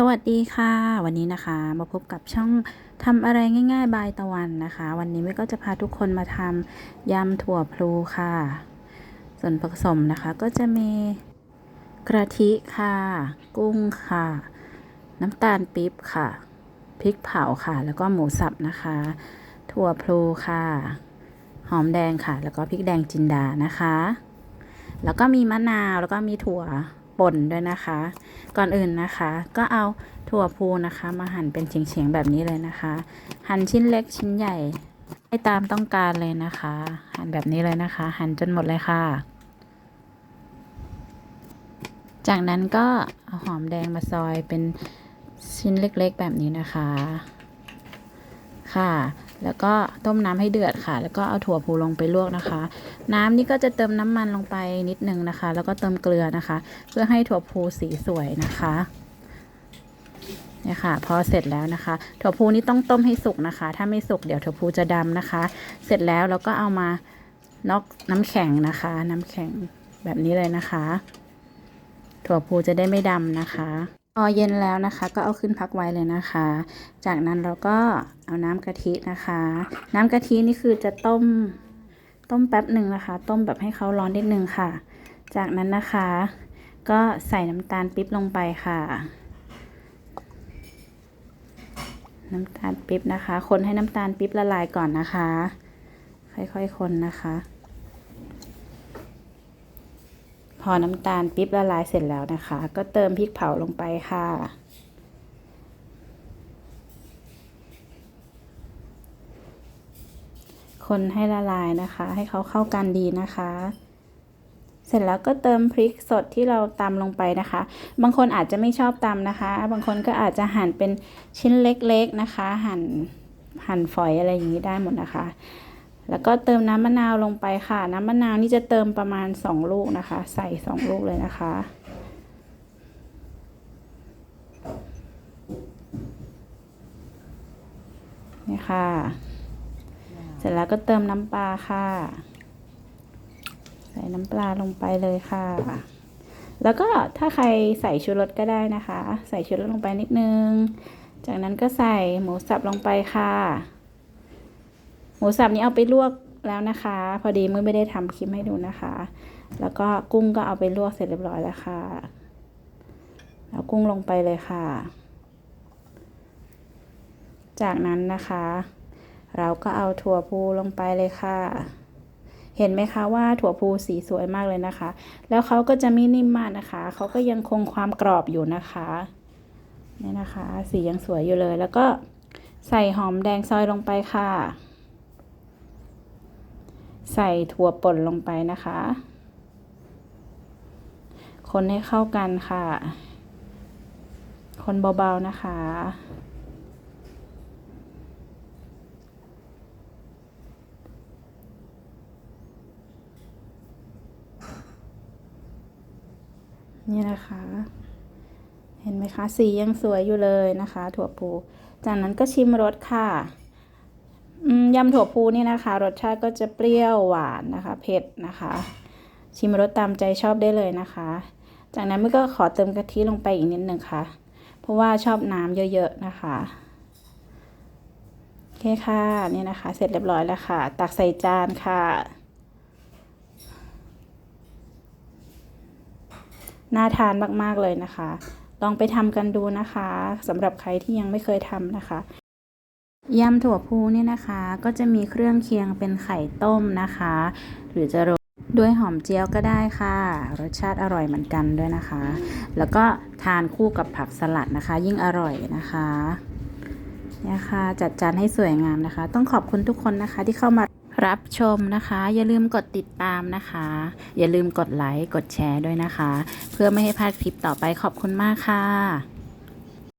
สวัสดีค่ะ วันนี้นะคะมาพบกับช่องทำอะไรง่าย ๆ บายตะวันนะคะ วันนี้ไม่ก็จะพาทุกคนมาทำยำถั่วพลูค่ะ ส่วนผสมนะคะก็จะมีกระทิค่ะ กุ้งค่ะ น้ำตาลปี๊บค่ะพริกเผาค่ะ แล้วก็หมูสับนะคะ ถั่วพลูค่ะ หอมแดงค่ะ แล้วก็พริกแดงจินดานะคะ แล้วก็มีมะนาวแล้วก็มีถั่ว ป่นด้วยนะคะ ก่อนอื่นนะคะ ก็เอาถั่วพูนะคะ มาหั่นเป็นเฉียงๆแบบนี้เลยนะคะ หั่นชิ้นเล็กชิ้นใหญ่ให้ตามต้องการเลยนะคะ หั่นแบบนี้เลยนะคะ หั่นจนหมดเลยค่ะ จากนั้นก็เอาหอมแดงมาซอยเป็นชิ้นเล็กๆแบบนี้นะคะ ค่ะ แล้วก็ต้มน้ำให้เดือดค่ะ แล้วก็เอาถั่วพูลงไปลวกนะคะ น้ำนี่ก็จะเติมน้ำมันลงไปนิดนึงนะคะ แล้วก็เติมเกลือนะคะ เพื่อให้ถั่วพูสีสวยนะคะเนี่ยค่ะ พอเสร็จแล้วนะคะ ถั่วพูนี่ต้องต้มให้สุกนะคะ ถ้าไม่สุกเดี๋ยวถั่วพูจะดำนะคะ เสร็จแล้วเราก็เอามาน็อกน้ำแข็งนะคะ น้ำแข็งแบบนี้เลยนะคะ ถั่วพูจะได้ไม่ดำนะคะ พอเย็นแล้วนะคะ ก็เอาขึ้นพักไว้เลยนะคะ จากนั้นเราก็เอาน้ำกะทินะคะ น้ำกะทินี่คือจะต้มต้มแป๊บหนึ่งนะคะ ต้มแบบให้เขาร้อนนิดนึงค่ะ จากนั้นนะคะ ก็ใส่น้ำตาลปิ๊บลงไปค่ะ น้ำตาลปิ๊บนะคะ คนให้น้ำตาลปิ๊บละลายก่อนนะคะ ค่อยๆคนนะคะ พ อน้ำตาลปิ๊บละลายเสร็จแล้วนะคะ ก็เติมพริกเผาลงไปค่ะ คนให้ละลายนะคะ ให้เขาเข้ากันดีนะคะเสร็จแล้วก็เติมพริกสดที่เราตำลงไปนะคะ บางคนอาจจะไม่ชอบตำนะคะ บางคนก็อาจจะหั่นเป็นชิ้นเล็กๆนะคะ หั่นหั่นฝอยอะไรอย่างนี้ได้หมดนะคะ แล้วก็เติมน้ำมะนาวลงไปค่ะ น้ำมะนาวนี่จะเติมประมาณ 2 ลูกนะคะ ใส่ 2 ลูกเลยนะคะ นี่ค่ะ เสร็จแล้วก็เติมน้ำปลาค่ะ ใส่น้ำปลาลงไปเลยค่ะ แล้วก็ถ้าใครใส่ชูรสก็ได้นะคะ ใส่ชูรสลงไปนิดนึง จากนั้นก็ใส่หมูสับลงไปค่ะ มูสับนี้เอาไปลวกแล้วนะคะ พอดีมือไม่ได้ทำคลิปให้ดูนะคะ แล้วก็กุ้งก็เอาไปลวกเสร็จเรียบร้อยแล้วค่ะเอากุ้งลงไปเลยค่ะ จากนั้นนะคะ เราก็เอาถั่วพูลงไปเลยค่ะ เห็นไหมคะว่าถั่วพูสีสวยมากเลยนะคะ แล้วเขาก็จะไม่นิ่มมากนะคะ เขาก็ยังคงความกรอบอยู่นะคะนี่นะคะ สียังสวยอยู่เลย แล้วก็ใส่หอมแดงซอยลงไปค่ะ ใส่ถั่วป่นลงไปนะคะ คนให้เข้ากันค่ะ คนเบาๆนะคะนี่นะคะ เห็นไหมคะ สียังสวยอยู่เลยนะคะ ถั่วพูจากนั้นก็ชิมรสค่ะ ยำถั่วพูนี่นะคะ รสชาติก็จะเปรี้ยวหวานนะคะ เผ็ดนะคะ ชิมรสตามใจชอบได้เลยนะคะ จากนั้นมันก็ขอเติมกะทิลงไปอีกนิดนึงค่ะ เพราะว่าชอบน้ำเยอะๆนะคะโอเคค่ะนี่นะคะ เสร็จเรียบร้อยแล้วค่ะ ตักใส่จานค่ะ น่าทานมากๆเลยนะคะ ลองไปทำกันดูนะคะสำหรับใครที่ยังไม่เคยทำนะคะ ยำถั่วพูเนี่ยนะคะ ก็จะมีเครื่องเคียงเป็นไข่ต้มนะคะ หรือจะโรยด้วยหอมเจียวก็ได้ค่ะ รสชาติอร่อยเหมือนกันด้วยนะคะ แล้วก็ทานคู่กับผักสลัดนะคะ ยิ่งอร่อยนะคะเนี่ยค่ะจัดจานให้สวยงามนะคะ ต้องขอบคุณทุกคนนะคะที่เข้ามารับชมนะคะ อย่าลืมกดติดตามนะคะ อย่าลืมกดไลค์กดแชร์ด้วยนะคะ เพื่อไม่ให้พลาดคลิปต่อไปขอบคุณมากค่ะ